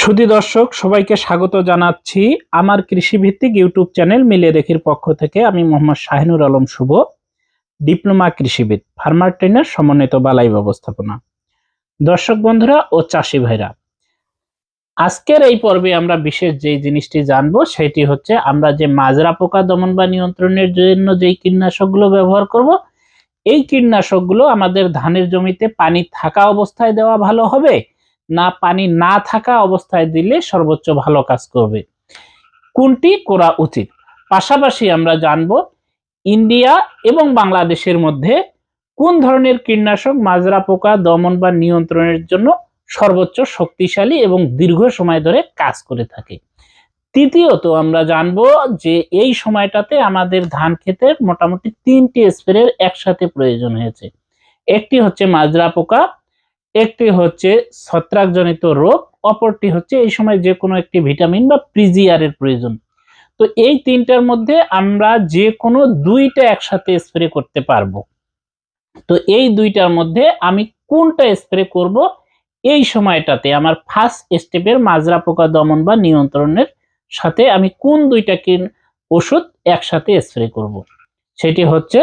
সুধী দর্শক, সবাইকে স্বাগত জানাচ্ছি আমার কৃষিভিত্তিক ইউটিউব চ্যানেল মিলে রেখির পক্ষ থেকে। আমি মোহাম্মদ শাহিনুর আলম শুভ, ডিপ্লোমা কৃষিবিদ, ফার্মার ট্রেনার, সমন্বিত বালাই ব্যবস্থাপনা। দর্শক বন্ধুরা ও চাষি ভাইরা, আজকের এই পর্বে আমরা বিশেষ যেই জিনিসটি জানব সেটি হচ্ছে আমরা যে মাজরা পোকা দমন বা নিয়ন্ত্রণের জন্য যেই কীটনাশকগুলো ব্যবহার করব, এই কীটনাশকগুলো আমাদের ধানের জমিতে পানি থাকা অবস্থায় দেওয়া ভালো হবে না পানি না থাকা অবস্থায় দিলে সর্বোচ্চ ভালো কাজ করবে। কোনটি করা উচিত? পাশাপাশি আমরা জানব, ইন্ডিয়া এবং বাংলাদেশের মধ্যে কোন ধরনের কীটনাশক, মাজরা পোকা, দমন বা নিয়ন্ত্রণের জন্য সর্বোচ্চ শক্তিশালী এবং দীর্ঘ সময় ধরে কাজ করে থাকে? তৃতীয়ত আমরা জানব যে এই সময়টাতে আমাদের ধান ক্ষেতের মোটামুটি তিনটি স্প্রের একসাথে প্রয়োজন হয়েছে। একটি হচ্ছে মাজরা পোকা একটি হচ্ছে ছত্রাকজনিত রোগ, অপরটি হচ্ছে এই সময় যে কোনো একটি ভিটামিন বা প্রিজিয়ারের প্রয়োজন। তো এই তিনটার মধ্যে আমরা যে কোনো দুইটা একসাথে স্প্রে করতে পারব। তো এই দুইটার মধ্যে আমি কোনটা স্প্রে করব? এই সময়টাতে আমার ফার্স্ট স্টেপের মাজরা পোকা দমন বা নিয়ন্ত্রণের সাথে আমি কোন দুইটা কিন ওষুধ একসাথে স্প্রে করব। সেটি হচ্ছে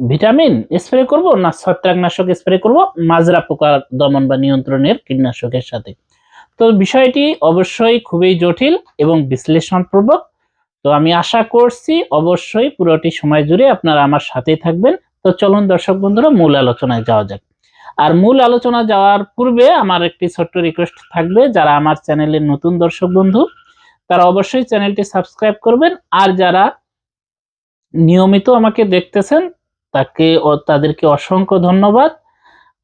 ভিটামিন স্প্রে করব না ছত্রাকনাশক স্প্রে করব? মাজরা পোকা দমন বা নিয়ন্ত্রণের কীটনাশকের সাথে। তো বিষয়টি অবশ্যই খুবই জটিল এবং বিশ্লেষণপূর্বক। তো আমি আশা করছি অবশ্যই পুরোটি সময় জুড়ে আপনারা আমার সাথে থাকবেন। তো চলুন দর্শক বন্ধুরা, মূল আলোচনায় যাওয়া যাক। আর মূল আলোচনা যাওয়ার পূর্বে আমার একটি ছোট্ট রিকোয়েস্ট থাকবে, যারা আমার চ্যানেলের নতুন দর্শক বন্ধু, তারা অবশ্যই চ্যানেলটি সাবস্ক্রাইব করবেন। আর যারা নিয়মিত আমাকে দেখতেছেন তাকে ও তাদেরকে অসংখ্য ধন্যবাদ।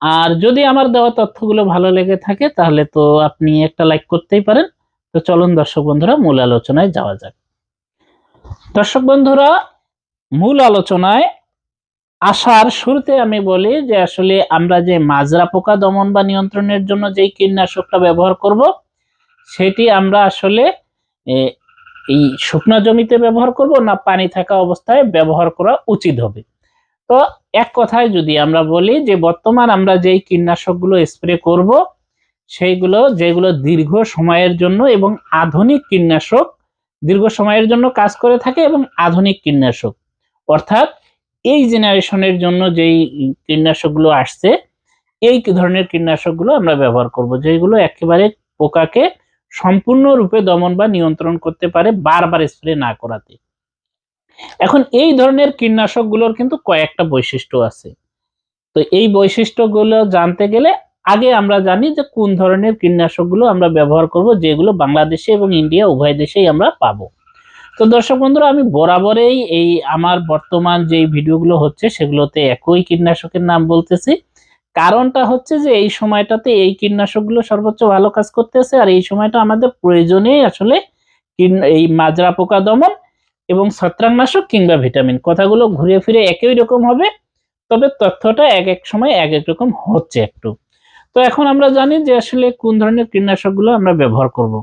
আর যদি আমার দেওয়া তথ্যগুলো ভালো লেগে থাকে, তাহলে তো আপনি একটা লাইক করতেই পারেন। তো চলুন দর্শক বন্ধুরা, মূল আলোচনায় যাওয়া যাক। দর্শক বন্ধুরা, মূল আলোচনায় আসার শুরুতে আমি বলি যে আসলে আমরা যে মাজরা পোকা দমন বা নিয়ন্ত্রণের জন্য যেই কীটনাশকটা ব্যবহার করব, সেটি আমরা আসলে এই শুকনো জমিতে ব্যবহার করব না পানি থাকা অবস্থায় ব্যবহার করা উচিত হবে। তো এক কথায় যদি আমরা বলি যে বর্তমান আমরা যেই কীটনাশকগুলো স্প্রে করব, সেইগুলো যেগুলো দীর্ঘ সময়ের জন্য এবং আধুনিক কীটনাশক দীর্ঘ সময়ের জন্য কাজ করে থাকে এবং আধুনিক কীটনাশক। অর্থাৎ এই জেনারেশনের জন্য যেই কীটনাশকগুলো আসছে, এই ধরনের কীটনাশকগুলো আমরা ব্যবহার করব, যেগুলো একেবারে পোকাকে সম্পূর্ণরূপে দমন বা নিয়ন্ত্রণ করতে পারে, বারবার স্প্রে না করাতে। এখন এই ধরনের কীটনাশকগুলোর কিন্তু কয়েকটা বৈশিষ্ট্য আছে। তো এই বৈশিষ্ট্যগুলো জানতে গেলে আগে আমরা জানি যে কোন ধরনের কীটনাশকগুলো আমরা ব্যবহার করব, যেগুলো বাংলাদেশে এবং ইন্ডিয়া উভয় দেশেই আমরা পাবো। তো দর্শক বন্ধুরা, আমি বরাবরেই এই আমার বর্তমান যে ভিডিওগুলো হচ্ছে সেগুলোতে একই কীটনাশকের নাম বলতেছি। কারণটা হচ্ছে যে এই সময়টাতে এই কীটনাশকগুলো সর্বোচ্চ ভালো কাজ করতেছে আর এই সময়টা আমাদের প্রয়োজনেই আসলে এই মাজরা পোকা দমন এবং ছত্রাকনাশক কিংবা ভিটামিন। কথাগুলো ঘুরে ফিরে একই রকম হবে, তবে তথ্যটা এক এক সময় এক এক রকম হচ্ছে একটু। তো এখন আমরা জানি যে আসলে কোন ধরনের কীটনাশকগুলো আমরা ব্যবহার করব।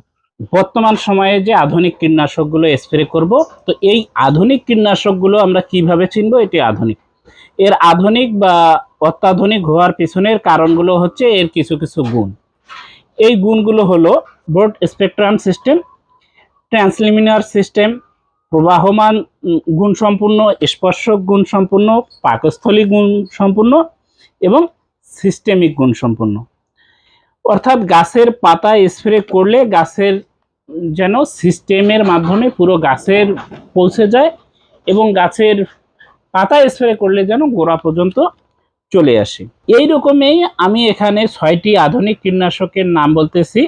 বর্তমান সময়ে যে আধুনিক কীটনাশকগুলো স্প্রে করব, তো এই আধুনিক কীটনাশকগুলো আমরা কীভাবে চিনব? এটি আধুনিক। এর আধুনিক বা অত্যাধুনিক হওয়ার পিছনের কারণগুলো হচ্ছে এর কিছু কিছু গুণ। এই গুণগুলো হলো broad spectrum system, translaminar system প্রবাহমান গুণসম্পূর্ণ, স্পর্শক গুণসম্পূর্ণ, পাকস্থলী গুণ সম্পূর্ণ এবং সিস্টেমিক গুণসম্পূর্ণ। অর্থাৎ গাছের পাতা স্প্রে করলে গাছের যেন সিস্টেমের মাধ্যমে পুরো গাছের পৌঁছে যায় এবং গাছের পাতা স্প্রে করলে যেন গোড়া পর্যন্ত চলে আসে। এই রকমই আমি এখানে ছয়টি আধুনিক কীটনাশকের নাম বলতেছি।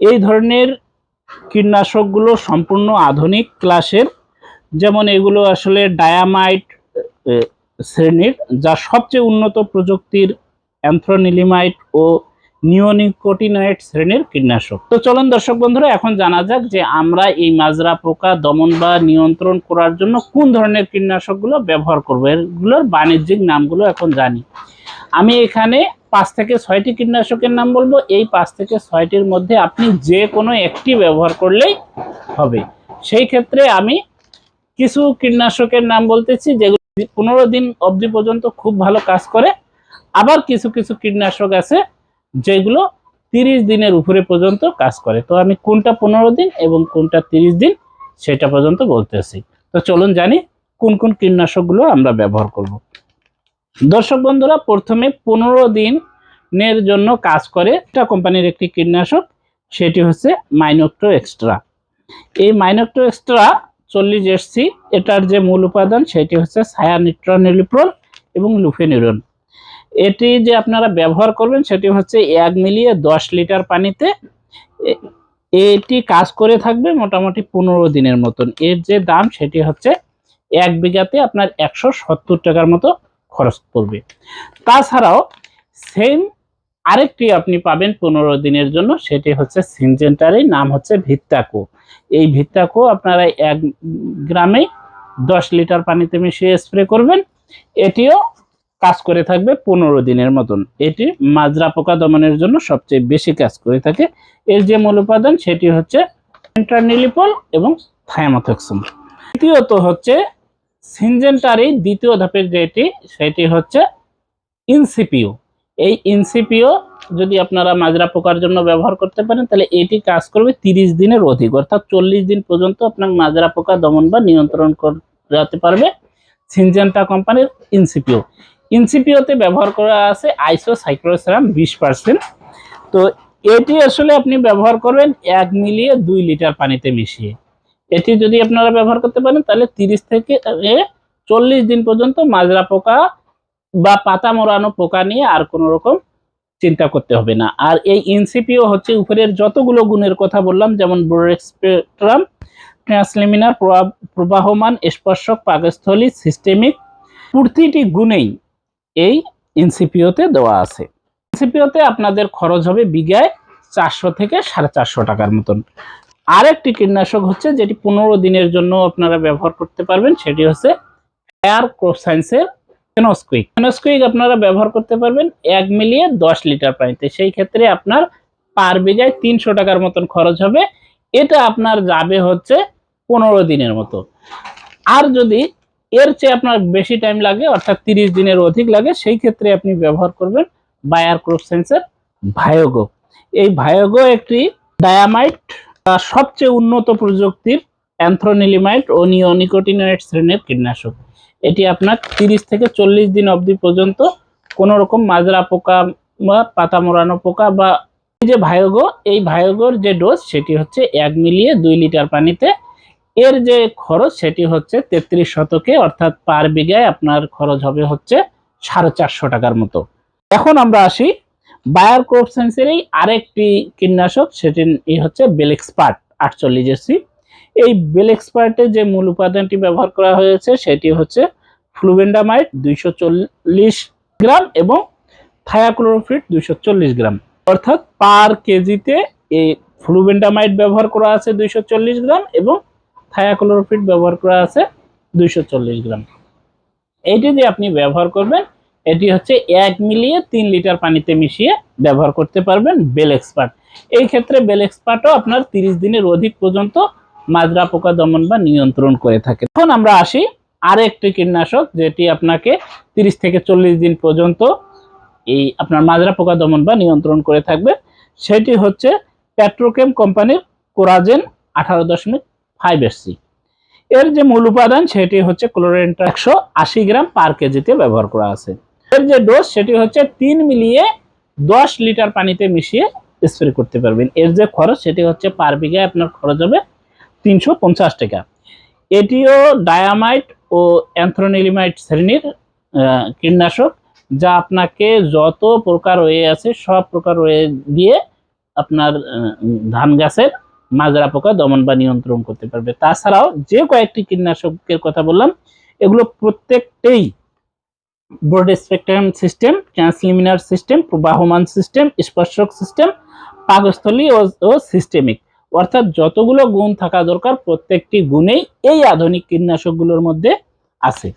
এই ধরনের কীটনাশকগুলো সম্পূর্ণ আধুনিক ক্লাসের। যেমন এগুলো আসলে ডায়ামাইট শ্রেণির, যা সবচেয়ে উন্নত প্রযুক্তির অ্যান্থ্রোনিলিমাইট ও নিওনিকোটিনয়েড শ্রেণির কীটনাশক। তো চলুন দর্শক বন্ধুরা, এখন জানা যাক যে আমরা এই মাজরা পোকা দমন বা নিয়ন্ত্রণ করার জন্য কোন ধরনের কীটনাশকগুলো ব্যবহার করব। এগুলোর বাণিজ্যিক নামগুলো এখন জানি। আমি এখানে পাঁচ থেকে ছয়টি কীটনাশকের নাম বলব। এই পাঁচ থেকে ছয়টির মধ্যে আপনি যে কোনো একটি ব্যবহার করলেই হবে। সেই ক্ষেত্রে আমি কিছু কীটনাশকের নাম বলতেছি, যেগুলো পনেরো দিন অবধি পর্যন্ত খুব ভালো কাজ করে। আবার কিছু কিছু কীটনাশক আছে, যেগুলো তিরিশ দিনের উপরে পর্যন্ত কাজ করে। তো আমি কোনটা পনেরো দিন এবং কোনটা তিরিশ দিন সেটা পর্যন্ত বলতেছি। তো চলুন জানি কোন কোন কীটনাশকগুলো আমরা ব্যবহার করব। দর্শক বন্ধুরা, প্রথমে পনেরো দিনের জন্য কাজ করে একটা কোম্পানির একটি কীটনাশক, সেটি হচ্ছে মাইনোক্টো এক্সট্রা। এই মাইনোক্টো এক্সট্রা চল্লিশ এসসি, এটার যে মূল উপাদান, সেটি হচ্ছে সায়ানিট্রনিলিপ্রল এবং লুফেনিউরন এটি যে আপনারা ব্যবহার করবেন, সেটি হচ্ছে এক মিলিয়ে দশ লিটার পানিতে। এটি কাজ করে থাকবে মোটামুটি পনেরো দিনের মতন। এর যে দাম, সেটি হচ্ছে এক বিঘাতে আপনার একশো সত্তর টাকার মতো খরচ পড়বে তাছাড়াও সেম আরেকটি আপনি পাবেন পনেরো দিনের জন্য, সেটি হচ্ছে সিনজেন্টারের নাম হচ্ছে ভিত্তাকো এই ভিত্তাকো আপনারা এক গ্রামে দশ লিটার পানিতে মিশিয়ে স্প্রে করবেন। এটিও কাজ করে থাকবে পনেরো দিনের মতন। এটি মাজরা পোকা দমনের জন্য সবচেয়ে বেশি কাজ করে থাকে। এর যে মূল উপাদান, সেটি হচ্ছে ইন্টারনিলিপল এবং থায়ামাথক্সম দ্বিতীয়ত হচ্ছে সিনজেন্টারি দ্বিতীয় ধাপের যেটি, সেটি হচ্ছে ইনসিপিও এই ইনসিপিও যদি আপনারা মাজরা পোকার জন্য ব্যবহার করতে পারেন, তাহলে এটি কাজ করবে তিরিশ দিনের অধিক, অর্থাৎ চল্লিশ দিন পর্যন্ত আপনার মাজরা পোকা দমন বা নিয়ন্ত্রণ করাতে পারবে সিনজেন্টা কোম্পানির ইনসিপিও ইনসিপিওতে ব্যবহার করা আছে আইসো সাইক্লোসেরাম বিশ পার্সেন্ট। তো এটি আসলে আপনি ব্যবহার করবেন এক মিলিয়ে দুই লিটার পানিতে মিশিয়ে। এটি যদি আপনারা ব্যবহার করতে পারেন, তাহলে তিরিশ থেকে চল্লিশ দিন পর্যন্ত মাজরা পোকা বা পাতা মোড়ানো পোকা নিয়ে আর কোনো রকম চিন্তা করতে হবে না। আর এই ইনসিপিও হচ্ছে উপরের যতগুলো গুণের কথা বললাম, যেমন বোরেক্সপেক্ট্রাম ট্রান্সলিমিনার প্রবাহমান, স্পর্শক, পাকস্থলী, সিস্টেমিক, প্রতিটি গুণেই এই ইনসিপিওতে দেওয়া আছে। ইনসিপিওতে আপনাদের খরচ হবে বিঘায় চারশো থেকে সাড়ে চারশো টাকার মতন। আরেকটি কীটনাশক হচ্ছে যেটি পনেরো দিনের জন্য আপনারা ব্যবহার করতে পারবেন, সেটি হচ্ছে এয়ার ক্রপ সায়েন্সের ফেনোস্কুইক ফেনোস্কুইক আপনারা ব্যবহার করতে পারবেন এক মিলিয়ে দশ লিটার পানিতে। সেই ক্ষেত্রে আপনার পার বিঘায় তিনশো টাকার মতন খরচ হবে। এটা আপনার যাবে হচ্ছে পনেরো দিনের মতো। আর যদি এর চেয়ে আপনার বেশি টাইম লাগে, অর্থাৎ তিরিশ দিনের অধিক লাগে, সেই ক্ষেত্রে আপনি ব্যবহার করবেন বায়ার ক্রপ সেন্সের ভায়োগো এই ভায়োগো একটি ডায়ামাইট সবচেয়ে উন্নত প্রযুক্তির অ্যান্থ্রোনিলিমাইট ও নিওনিকোটিনয়েড শ্রেণির কীটনাশক। এটি আপনার তিরিশ থেকে চল্লিশ দিন অবধি পর্যন্ত কোনো রকম মাজরা পোকা বা পাতা মোড়ানো পোকা বা যে ভায়োগো, এই ভায়োগোর যে ডোজ, সেটি হচ্ছে এক মিলিয়ে দুই লিটার পানিতে। এর যে খরচ, সেটি হচ্ছে তেত্রিশ শতকে, অর্থাৎ পার বিঘায় আপনার খরচ হবে হচ্ছে সাড়ে চারশো টাকার মতো। এখন আমরা আসি বায়ার ক্রপ সায়েন্সের এই আরেকটি কীটনাশক সেটি হচ্ছে বেলেক্সপার্ট, আটচল্লিশ এসি। এই বেলেক্সপার্টের যে মূল উপাদানটি ব্যবহার করা হয়েছে, সেটি হচ্ছে ফ্লুবেন্ডামাইট দুইশো গ্রাম এবং থায়াক্লোরোফিট, দুইশো চল্লিশ গ্রাম। অর্থাৎ পার কেজিতে এই ফ্লুবেন্ডামাইট ব্যবহার করা আছে দুইশো চল্লিশ গ্রাম এবং থায়াক্লোরোফিট ব্যবহার করা আছে দুইশো চল্লিশ গ্রাম। এইটি যে আপনি ব্যবহার করবেন এটি হচ্ছে এক মিলিয়ে তিন লিটার পানিতে মিশিয়ে ব্যবহার করতে পারবেন বেল এক্সপার্ট। এই ক্ষেত্রে বেল এক্সপার্টও আপনার তিরিশ দিনের অধিক পর্যন্ত মাজরা পোকা দমন বা নিয়ন্ত্রণ করে থাকে। এখন আমরা আসি আরেকটি কীটনাশক যেটি আপনাকে তিরিশ থেকে চল্লিশ দিন পর্যন্ত এই আপনার মাজরা পোকা দমন বা নিয়ন্ত্রণ করে থাকবে। সেটি হচ্ছে পেট্রোকেম কোম্পানির কোরাজেন আঠারো দশমিক ফাইভ এসসি। এর যে মূল উপাদান সেটি হচ্ছে ক্লোরেন্টা একশো আশি গ্রাম পার কেজিতে ব্যবহার করা আছে। এর যে ডোজ সেটি হচ্ছে তিন মিলিয়ে দশ লিটার পানিতে মিশিয়ে স্প্রে করতে পারবেন। এর যে খরচ সেটি হচ্ছে পার বিঘায় আপনার খরচ হবে তিনশো পঞ্চাশ টাকা। এটিও ডায়ামাইট ও অ্যান্থ্রোনিলিমাইট শ্রেণির কীটনাশক, যা আপনাকে যত প্রকার ওয়ে আছে, সব প্রকার ওয়ে দিয়ে আপনার ধান গাছের মাজরা পোকা দমন বা নিয়ন্ত্রণ করতে পারবে। তাছাড়াও যে কয়েকটি কীটনাশকের কথা বললাম, এগুলো প্রত্যেকটাই broad spectrum system translaminar system প্রবাহমান সিস্টেম স্পর্শক সিস্টেম পাকস্থলী ও সিস্টেমিক অর্থাৎ যতগুলো গুণ থাকা দরকার প্রত্যেকটি গুণেই এই আধুনিক কীটনাশকগুলোর মধ্যে আছে।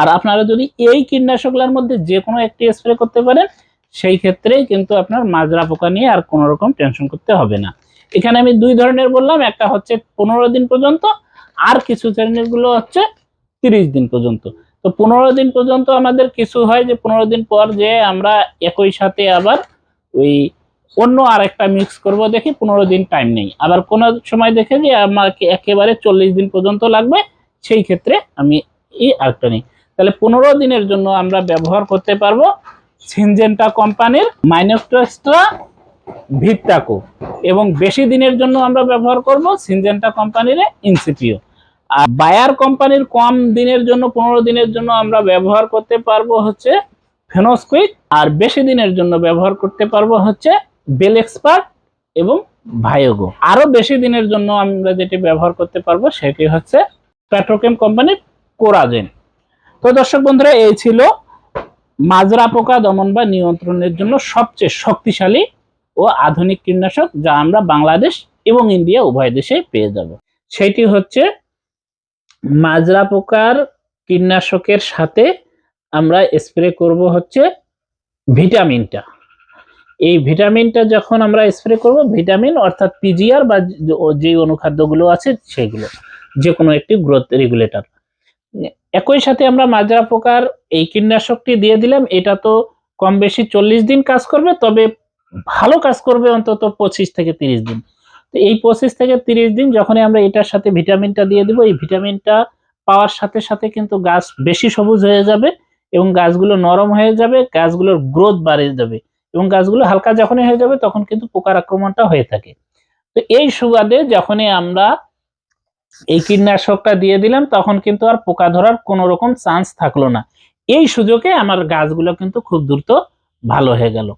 আর আপনারা যদি এই কীটনাশকগুলোর মধ্যে যে কোনো একটি স্প্রে করতে পারেন, সেই ক্ষেত্রে কিন্তু আপনার মাজরা পোকা নিয়ে আর কোনো রকম টেনশন করতে হবে না। এখানে আমি দুই ধরনের বললাম, একটা হচ্ছে পনেরো দিন পর্যন্ত, আর কিছু শ্রেণিরগুলো হচ্ছে তিরিশ দিন পর্যন্ত। তো পনেরো দিন পর্যন্ত আমাদের কিছু হয় যে পনেরো দিন পর যে আমরা একই সাথে আবার ওই অন্য আরেকটা মিক্স করব, দেখি পনেরো দিন টাইম নেই। আবার কোনো সময় দেখে যে আমাকে একেবারে চল্লিশ দিন পর্যন্ত লাগবে, সেই ক্ষেত্রে আমি এই আরেকটা নিই। তাহলে পনেরো দিনের জন্য আমরা ব্যবহার করতে পারব সিনজেন্টা কোম্পানির মাইনোক্টোস্ট্রা ভিত্তাকো এবং বেশি দিনের জন্য আমরা ব্যবহার করব সিনজেন্টা কোম্পানির ইনসিপিও আর বায়ার কোম্পানির কম দিনের জন্য, পনেরো দিনের জন্য আমরা ব্যবহার করতে পারব হচ্ছে ফেনোস্কুইক আর বেশি দিনের জন্য ব্যবহার করতে পারব হচ্ছে বেল এক্সপার্ট এবং ভায়োগো আরও বেশি দিনের জন্য আমরা যেটি ব্যবহার করতে পারব, সেটি হচ্ছে পেট্রোকেম কোম্পানির কোরাজেন তো দর্শক বন্ধুরা, এই ছিল মাজরা পোকা দমন বা নিয়ন্ত্রণের জন্য সবচেয়ে শক্তিশালী ও আধুনিক কীটনাশক যা আমরা বাংলাদেশ এবং ইন্ডিয়া উভয় দেশে পেয়ে যাব। সেটি হচ্ছে মাজরা পোকার কীটনাশকের সাথে আমরা স্প্রে করব হচ্ছে ভিটামিনটা। এই ভিটামিনটা যখন আমরা স্প্রে করব, ভিটামিন অর্থাৎ পিজিআর বা যে- অনুখাদ্যগুলো আছে সেগুলো যে কোনো একটি গ্রোথ রেগুলেটর। একই সাথে আমরা মাজরা পোকার এই কীটনাশকটি দিয়ে দিলাম, এটা তো কম বেশি চল্লিশ দিন কাজ করবে, তবে ভালো কাজ করবে অন্তত পঁচিশ থেকে তিরিশ দিন। তো এই পঁচিশ থেকে তিরিশ দিন যখনই আমরা এটার সাথে ভিটামিনটা দিয়ে দিব, এই ভিটামিনটা পাওয়ার সাথে সাথে কিন্তু গাছ বেশি সবুজ হয়ে যাবে এবং গাছগুলো নরম হয়ে যাবে, গাছগুলোর গ্রোথ বাড়ে যাবে এবং গাছগুলো হালকা যখনই হয়ে যাবে তখন কিন্তু পোকার আক্রমণটা হয়ে থাকে। তো এই সুবাদে যখনই আমরা এই কীটনাশকটা দিয়ে দিলাম তখন কিন্তু আর পোকা ধরার কোনো রকম চান্স থাকল না। এই সুযোগে আমার গাছগুলো কিন্তু খুব দ্রুত ভালো হয়ে গেল।